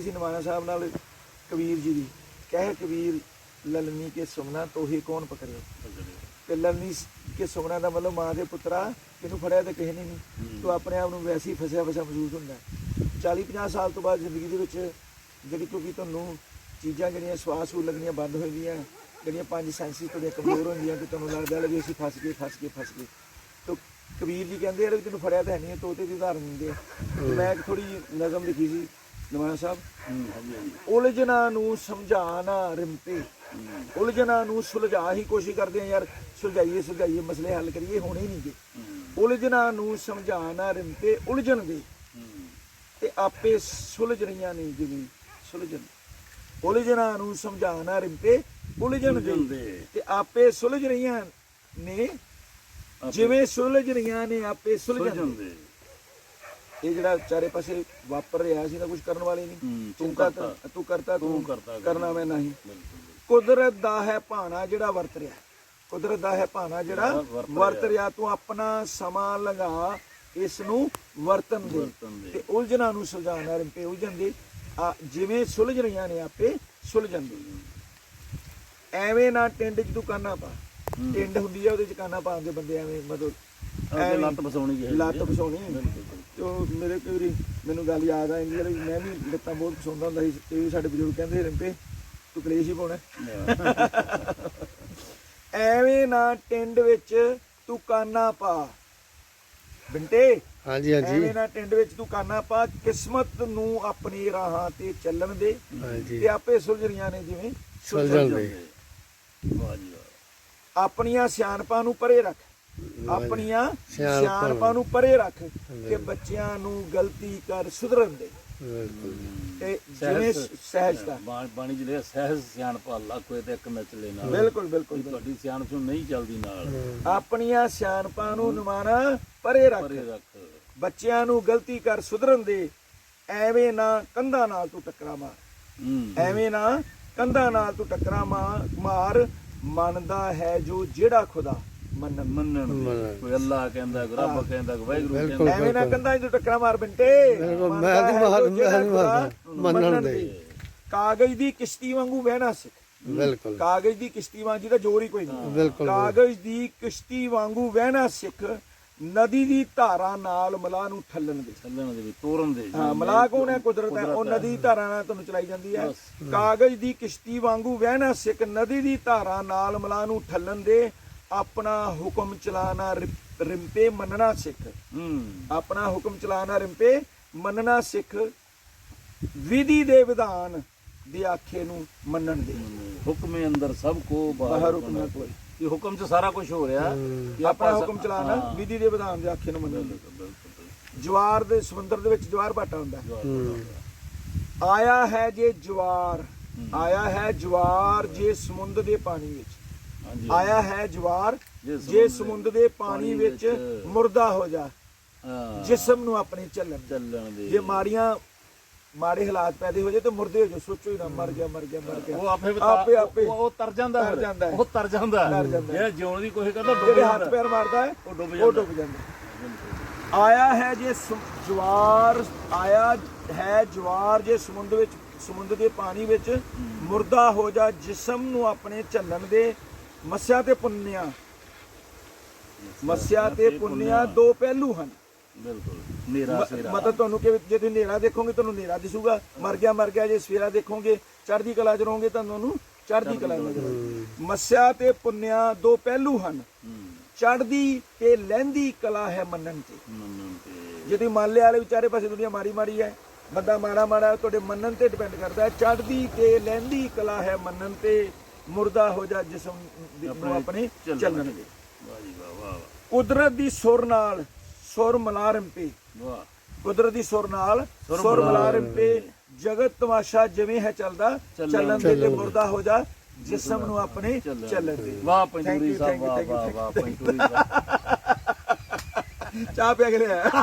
ਕਹਿੰਦੇ ਸੀ ਨਵਾਨਾ ਸਾਹਿਬ ਨਾਲ ਕਬੀਰ ਜੀ ਦੀ ਕਹਿ ਕਬੀਰ ਲਲਨੀ ਕੇ ਸੁਮਨਾ ਤੋਹੀ ਕੌਣ ਪਕੜਿਓ ਤੇ ਲਲਨੀ ਕੇ ਸੁਮਨਾ ਦਾ ਮਤਲਬ ਮਾਂ ਦੇ ਪੁੱਤਰਾ ਤੈਨੂੰ ਫੜਿਆ ਤੇ ਕਿਸੇ ਨੇ? ਨਹੀਂ ਤੂੰ ਆਪਣੇ ਆਪ ਨੂੰ ਵੈਸੇ ਹੀ ਫਸਿਆ ਫਸਿਆ ਮਹਿਸੂਸ ਹੁੰਦਾ 40 50 ਸਾਲ ਤੋਂ ਬਾਅਦ ਜ਼ਿੰਦਗੀ ਦੇ ਵਿੱਚ ਜਿਹੜੀ ਕਿਉਂਕਿ ਤੁਹਾਨੂੰ ਚੀਜ਼ਾਂ ਜਿਹੜੀਆਂ ਸਵਾਸ ਨੂੰ ਲੱਗਣੀਆਂ ਬੰਦ ਹੋ ਜਾਂਦੀਆਂ ਜਿਹੜੀਆਂ ਪੰਜ ਸੈਂਸਿਸ ਤੁਹਾਡੀਆਂ ਕਮਜ਼ੋਰ ਹੁੰਦੀਆਂ ਕਿ ਤੁਹਾਨੂੰ ਲੱਗਦਾ ਵੀ ਅਸੀਂ ਫਸ ਗਏ ਫਸ ਗਏ ਫਸ ਗਏ। ਤੋ ਕਬੀਰ ਜੀ ਕਹਿੰਦੇ ਯਾਰ ਤੈਨੂੰ ਫੜਿਆ ਤਾਂ ਹੈ ਨਹੀਂ ਤੋਤੇ ਦੀ ਉਦਾਹਰਨ ਦਿੰਦੇ ਆ। ਤੇ ਮੈਂ ਇੱਕ ਥੋੜੀ ਨਜ਼ਮ ਲਿਖੀ ਸੀ। ਨਵਾਂ ਸਾਹਿਬ? ਉਲਝਣਾ ਨੂੰ ਸਮਝਾਣਾ ਰਿੰਪੇ ਉਲਝਣਾ ਨੂੰ ਸੁਲਝਾ ਹੀ ਕੋਸ਼ਿਸ਼ ਕਰਦੇ ਆ ਯਾਰ ਸੁਲਝਾਈਏ ਸੁਲਝਾਈਏ ਮਸਲੇ ਹੱਲ ਕਰੀਏ ਹੋਣੇ ਨਹੀਂ ਗੇ ਉਲਝਣਾ ਨੂੰ ਸਮਝਾਣਾ ਰਿੰਪੇ ਉਲਝਣ ਦੇ। ਤੇ ਆਪੇ ਸੁਲਝ ਰਹੀਆਂ ਨੇ ਜਿਵੇਂ। ਸੁਲਝਣ। ਉਲਝਣਾ ਨੂੰ ਸਮਝਾਣਾ ਰਿੰਪੇ ਉਲਝਣ ਦੇ। ਤੇ ਆਪੇ ਸੁਲਝ ਰਹੀਆਂ ਨੇ ਜਿਵੇਂ ਸੁਲਝ ਰਹੀਆਂ ਨੇ ਆਪੇ ਸੁਲਝਣ ਦੇ। ਇਹ ਜਿਹੜਾ ਚਾਰੇ ਪਾਸੇ ਵਾਪਰ ਰਿਹਾ ਸੀ ਨਾ ਕੁਝ ਕਰਨ ਵਾਲੇ ਨਹੀਂ। ਤੂੰ ਤੂੰ ਕਰਤਾ। ਤੂੰ ਕਰਤਾ ਤੂੰ ਤੂੰ ਕਰਨਾ ਮੈਂ ਨਹੀਂ। ਕੁਦਰਤ ਦਾ ਹੈ ਭਾਣਾ ਜਿਹੜਾ ਵਰਤ ਰਿਹਾ। ਕੁਦਰਤ ਦਾ ਹੈ ਭਾਣਾ ਜਿਹੜਾ ਵਰਤ ਰਿਹਾ। ਤੂੰ ਆਪਣਾ ਸਮਾਂ ਲਗਾ ਇਸ ਨੂੰ ਵਰਤਨ ਦੇ। ਤੇ ਉਲਝਣਾਂ ਨੂੰ ਸੁਲਝਾਉਣਾ ਰਿੰਪੇ ਉਲਝਣ ਦੇ। ਆ, ਜਿਵੇਂ ਸੁਲਝ ਰਹੀਆਂ ਨੇ ਆਪੇ ਸੁਲਝਣ ਦੇ। ਐਵੇਂ ਨਾ ਟਿੰਡ 'ਚ ਤੂੰ ਕਾਨਾ ਪਾ ਟਿੰਡ ਹੁੰਦੀ ਆ ਉਹਦੇ 'ਚ ਕਾਨਾ ਪਾਉਣ ਦੇ ਬੰਦੇ ਐਵੇਂ ਮਤਲਬ ਲੱਤ ਫਸਾਉਣੀ ਹੈ ਲੱਤ ਫਸਾਉਣੀ। ਤੇ ਉਹ ਮੇਰੇ ਕਈ ਵਾਰੀ ਮੈਨੂੰ ਗੱਲ ਯਾਦ ਆ ਜਾਂਦੀ ਹੈ ਵੀ ਮੈਂ ਵੀ ਲੱਤਾਂ ਬਹੁਤ ਪਸੰਦ ਹੁੰਦਾ ਸੀ। ਤੇ ਵੀ ਸਾਡੇ ਬਜ਼ੁਰਗ ਕਹਿੰਦੇ ਰਿੰਪੇ ਤੂੰ ਕਲੇਸ਼ ਹੀ ਪਾਉਣਾ। ਐਵੇਂ ਨਾ ਟਿੰਡ ਵਿੱਚ ਤੂੰ ਕਾਨਾ ਪਾ। ਬਿੰਟੇ ਹਾਂਜੀ ਹਾਂਜੀ। ਐਵੇਂ ਨਾ ਟਿੰਡ ਵਿੱਚ ਤੂੰ ਕਾਨਾ ਪਾ ਕਿਸਮਤ ਨੂੰ ਆਪਣੀ ਰਾਹਾਂ ਤੇ ਚੱਲਣ ਦੇ। ਤੇ ਆਪੇ ਸੁਲਝ ਰਹੀਆਂ ਨੇ ਜਿਵੇਂ ਸੁਲਝਣ ਦੇ। ਵਾਹ ਜੀ ਵਾਹ ਆਪਣੀਆਂ ਸਿਆਣਪਾਂ ਨੂੰ ਪਰੇ ਰੱਖ। ਆਪਣੀਆਂ ਸਿਆਣਪਾਂ ਨੂੰ ਪਰੇ ਰੱਖ ਕਿ ਬੱਚਿਆਂ ਨੂੰ ਗਲਤੀ ਕਰ ਸੁਧਰਨ ਦੇ। ਬਿਲਕੁਲ। ਤੇ ਜਿਵੇਂ ਸਹਿਜਤਾ ਬਾਣੀ ਬਾਣੀ ਜਿਹੜੇ ਸਹਿਜ ਸਿਆਣਪ ਅੱਲਾ ਕੋਏ ਤੇ ਇੱਕ ਨਚ ਲੈਣਾ ਬਿਲਕੁਲ ਬਿਲਕੁਲ ਤੁਹਾਡੀ ਸਿਆਣਪ ਨੂੰ ਨਹੀਂ ਚੱਲਦੀ ਨਾਲ। ਆਪਣੀਆਂ ਸਿਆਣਪਾਂ ਨੂੰ ਨਿਮਾਣਾ ਪਰੇ ਰੱਖ। ਬੱਚਿਆਂ ਨੂੰ ਗਲਤੀ ਕਰ ਸੁਧਰਨ ਦੇ। ਐਵੇਂ ਨਾ ਕੰਧਾਂ ਨਾਲ ਤੂੰ ਟੱਕਰਾ ਮਾਰ। ਐਵੇਂ ਨਾ ਕੰਧਾਂ ਨਾਲ ਤੂੰ ਟੱਕਰਾ ਮਾਰ ਮਾਰ। ਮੰਨਦਾ ਹੈ ਜੋ ਜਿਹੜਾ ਖੁਦਾ। ਮੰਨਣ ਮੰਨਣ ਦੀ। ਮੰਨਣ। ਕੋਈ ਅੱਲਾ ਕਹਿੰਦਾ ਕੋਈ ਰੱਬ ਕਹਿੰਦਾ ਕੋਈ ਵਾਹਿਗੁਰੂ ਬਿਲਕੁਲ। ਕਹਿੰਦਾ। ਐਵੇਂ ਨਾ ਕੰਧਾਂ 'ਚ ਤੂੰ ਟੱਕਰਾ ਮਾਰ ਬਿੰਟੇ। ਬਿਲਕੁਲ, ਮੈਂ ਮੰਨਦਾ ਤਾਂ ਹੈ ਮਾਰ- ਜੋ ਜਿਹੜਾ ਮੈਂ ਨਹੀਂ ਖੁਦਾ ਮਾਰਦਾ। ਮੰਨਣ ਦੇ। ਕਾਗਜ਼ ਦੀ ਕਿਸ਼ਤੀ ਵਾਂਗੂ ਵਹਿਣਾ ਸਿੱਖ ਬਿਲਕੁਲ। ਕਾਗਜ਼ ਦੀ ਕਿਸ਼ਤੀ ਵਾਂਗ ਜਿਹਦਾ ਜ਼ੋਰ ਹੀ ਕੋਈ ਨਹੀਂ। ਬਿਲਕੁਲ ਕਾਗਜ਼ ਦੀ ਕਿਸ਼ਤੀ ਵਾਂਗੂ ਵਹਿਣਾ ਸਿੱਖ ਨਦੀ ਦੀ ਧਾਰਾ ਨਾਲ ਮਲਾ ਨੂੰ ਠੱਲਣ ਦੇ ਚੱਲਣ ਦੇ ਵੀ ਤੋਰਨ ਦੇ। ਹਾਂ ਮਲਾ ਕੌਣ ਹੈ? ਕੁਦਰਤ ਹੈ। ਉਹ ਨਦੀ ਦੀ ਧਾਰਾ ਨਾਲ ਤੁਹਾਨੂੰ ਚਲਾਈ ਜਾਂਦੀ ਹੈ। ਕਾਗਜ਼ ਦੀ ਕਿਸ਼ਤੀ ਵਾਂਗੂ ਵਹਿਣਾ ਸਿੱਖ ਨਦੀ ਦੀ ਧਾਰਾ ਨਾਲ ਮਲਾ ਨੂੰ ਠੱਲਣ ਦੇ ਆਪਣਾ ਹੁਕਮ ਚਲਾਣਾ ਰਿੰਪੇ ਮੰਨਣਾ ਸਿੱਖ। ਹੂੰ। ਆਪਣਾ ਹੁਕਮ ਚਲਾਣਾ ਰਿੰਪੇ ਮੰਨਣਾ ਸਿੱਖ। ਵਿਧੀ ਦੇ ਵਿਧਾਨ ਦੇ ਆਖੇ ਨੂੰ ਮੰਨਣ ਦੇ। ਹੁਕਮੇ ਅੰਦਰ ਸਭ ਕੋ ਬਾਹਰ ਹੁਕਮ ਕੋਈ। ਇਹ ਹੁਕਮ ਚ ਸਾਰਾ ਕੁਝ ਹੋ ਰਿਹਾ। ਆਪਣਾ ਆਪਾਂ- ਹੁਕਮ ਚਲਾਣਾ ਵਿਧੀ ਦੇ ਵਿਧਾਨ ਦੇ ਆਖੇ ਨੂੰ ਮੰਨਣ ਦੇ। ਜਵਾਰ ਦੇ ਸਮੁੰਦਰ ਦੇ ਵਿੱਚ ਜਵਾਰ ਭਾਟਾ ਹੁੰਦਾ। ਆਇਆ ਹੈ ਜੇ ਜਵਾਰ। ਆਇਆ ਹੈ ਜਵਾਰ ਜੇ ਸਮੁੰਦਰ ਦੇ ਪਾਣੀ ਵਿੱਚ। ਆਇਆ ਹੈ ਜਵਾਰ ਜੇ ਸਮੁੰਦਰ ਦੇ ਪਾਣੀ ਵਿੱਚ ਮੁਰਦਾ ਹੋ ਜਾ ਜਿਸਮ ਨੂੰ ਆਪਣੇ ਚੱਲਣ ਦੇ। ਚੱਲਣ ਦੇ। ਜੇ ਮਾੜੀਆਂ ਮਾੜੇ ਹਾਲਾਤ ਪੈਦੇ ਹੋ ਜੇ ਤੇ ਮੁਰਦੇ ਹੋ ਜਾ ਸੋਚੋ ਹੀ ਨਾ ਮਰ ਗਿਆ ਮਰ ਗਿਆ ਮਰ ਗਿਆ। ਉਹ ਆਪੇ ਆਪੇ ਆਪੇ ਉਹ ਉਹ ਤਰ ਜਾਂਦਾ ਤਰ। ਜਾਂਦਾ ਹੈ। ਉਹ ਤਰ ਜਾਂਦਾ। ਜਿਹੜਾ ਜਿਉਣ ਦੀ ਕੋਸ਼ਿਸ਼ ਕਰਦਾ ਜਿਹੜੇ ਹੱਥ ਪੈਰ ਮਾਰਦਾ ਹੈ ਉਹ ਡੁੱਬ ਉਹ ਜਾਂਦਾ। ਡੁੱਬ ਜਾਂਦਾ ਆਇਆ ਹੈ ਜੇ ਜਵਾਰ ਆਇਆ ਹੈ ਜਵਾਰ ਜੇ ਸਮੁੰਦਰ ਵਿੱਚ ਸਮੁੰਦਰ ਦੇ ਪਾਣੀ ਵਿੱਚ ਮੁਰਦਾ ਹੋ ਜਾ ਜਿਸਮ ਨੂੰ ਆਪਣੇ ਝੱਲਣ ਦੇ ਮੱਸਿਆ ਤੇ ਪੁੰਨਿਆ। ਮੱਸਿਆ ਤੇ ਪੁੰਨਿਆ ਦੋ ਪਹਿਲੂ ਹਨ। ਬਿਲਕੁਲ ਨੀਰਾ ਸੇਰਾ ਮਤਲਬ ਤੁਹਾਨੂੰ ਕਿ ਜੇ ਤੁਸੀਂ ਹਨੇਰਾ ਦੇਖੋਗੇ ਤੁਹਾਨੂੰ ਹਨੇਰਾ ਦਿਸੂਗਾ। ਮਰ ਗਿਆ ਮਰ ਗਿਆ ਜੇ ਸਵੇਰਾ ਦੇਖੋਗੇ ਚੜ੍ਹਦੀ ਕਲਾ ਚ ਰਹੋਗੇ ਤਾਂ ਤੁਹਾਨੂੰ ਚੜ੍ਹਦੀ ਕਲਾ ਨਜ਼ਰ ਆਏਗੀ। ਮੱਸਿਆ ਤੇ ਪੁੰਨਿਆ ਦੋ ਪਹਿਲੂ ਹਨ। ਚੜ੍ਹਦੀ ਤੇ ਲਹਿੰਦੀ ਕਲਾ ਹੈ ਮੰਨਣ ਤੇ। ਜੇ ਤੁਸੀਂ ਮੰਨ ਲਿਆ ਵਾਲੇ ਵਿਚਾਰੇ ਪਾਸੇ ਦੁਨੀਆ ਮਾਰੀ ਮਾਰੀ ਹੈ ਬੰਦਾ ਮਾੜਾ ਮਾੜਾ ਤੁਹਾਡੇ ਮੰਨਣ ਤੇ ਡਿਪੈਂਡ ਕਰਦਾ ਹੈ। ਚੜ੍ਹਦੀ ਤੇ ਲਹਿੰਦੀ ਕਲਾ ਹੈ ਮੰਨਣ ਤੇ। ਮੁਰਦਾ ਹੋ ਜਾ ਜਿਸਮ ਨੂੰ ਆਪਣੇ ਚੱਲਣ ਦੇ ਵਾਹ ਜੀ ਵਾਹ ਵਾਹ ਕੁਦਰਤ ਦੀ ਸੁਰ ਨਾਲ ਸੁਰ ਮਲਾਰਮ ਪੇ। ਵਾਹ। ਕੁਦਰਤ ਦੀ ਸੁਰ ਨਾਲ ਸੁਰ ਮਲਾਰਮ ਪੇ। ਜਗਤ ਤਮਾਸ਼ਾ ਜਿਵੇਂ ਹੈ ਚੱਲਦਾ ਚੱਲਣ ਦੇ ਤੇ ਮੁਰਦਾ ਹੋ ਜਾ ਜਿਸਮ ਨੂੰ ਆਪਣੇ ਚੱਲਣ ਦੇ। ਵਾਹ Thank ਪੰਜੂਰੀ you, Sahib thank you, ਵਾਹ thank you, ਵਾਹ ਵਾਹ. ਪੰਜੂਰੀ ਸਾਹਿਬ। ਚਾਹ ਪਿਆ ਕੇ ਲਿਆ